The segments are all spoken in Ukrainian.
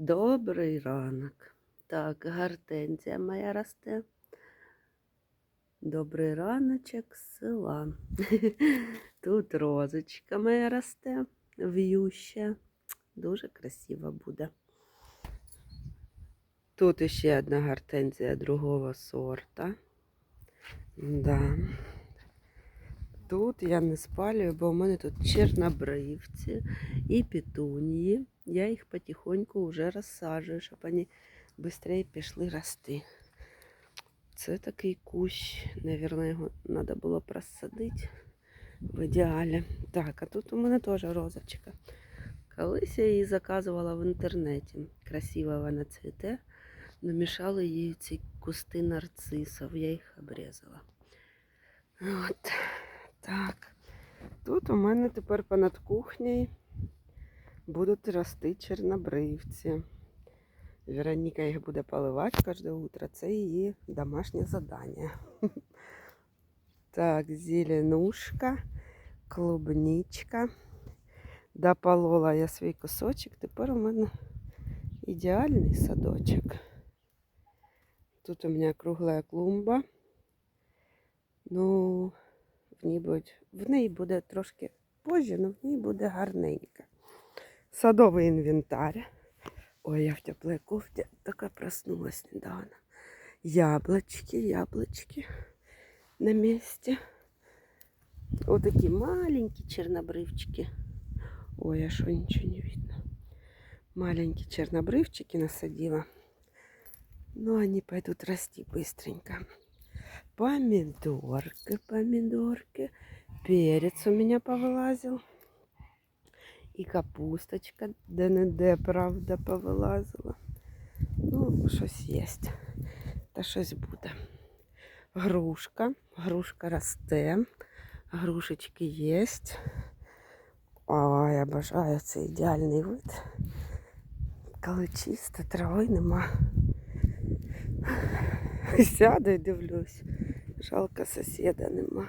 Добрий ранок. Так, гортензія моя росте. Добрий раночок з села. Тут розочка моя росте, в'юща. Дуже красиво буде. Тут ще одна гортензія другого сорта. Да. Тут я не спалюю, бо у мене тут чорнобривці і петунії. Я їх потихоньку вже розсаджую, щоб вони швидше пішли рости. Це такий кущ, Навірно, його треба було просадити в ідеалі. Так, а тут у мене теж розочка. Колись я її заказувала в інтернеті. Красиво вона цвіте. Намішали їй ці кусти нарцисів, я їх обрізала. От. Так. Тут у мене тепер понад кухнею будуть рости чорнобривці. Вероніка їх буде поливати кожне утро. Це її домашнє завдання. Так, зеленушка, клубничка. Дополола я свій кусочок. Тепер у мене ідеальний садочок. Тут у мене кругла клумба. Ну, в ній буде, в неї буде трошки позже, але в ній буде гарненько. Садовий інвентар. Ой, я в теплій кофті така проснулась недавно. Яблочки, яблочки на місці. Вот такие маленькие чернобрывчики. Ой, а что ничего не видно. Маленькие чернобрывчики насадила. Но они пойдут расти быстренько. Помидорки, помидорки. Перец у меня повылазил. І капусточка де-не-де, правда, повилазила. Ну, щось є. Та щось буде. Грушка. Грушка росте. Грушечки є. Ой, я бажаю це ідеальний вид. Коли чисто, трави нема. Сяду і дивлюсь. Жалко сусіда нема.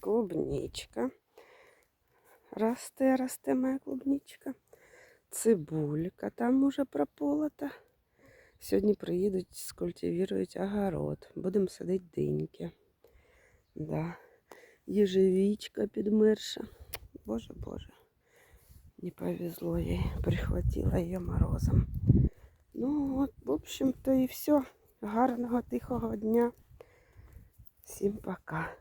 Клубничка. Росте, росте моя клубничка. Цибулька там уже прополота. Сьогодні приїдуть, скультивірують огород. Будемо садити диньки. Да. Єжевічка підмерша. Боже, боже. Не повезло їй. Прихватила її морозом. Ну от, в общем-то і все. Гарного тихого дня. Всім пока.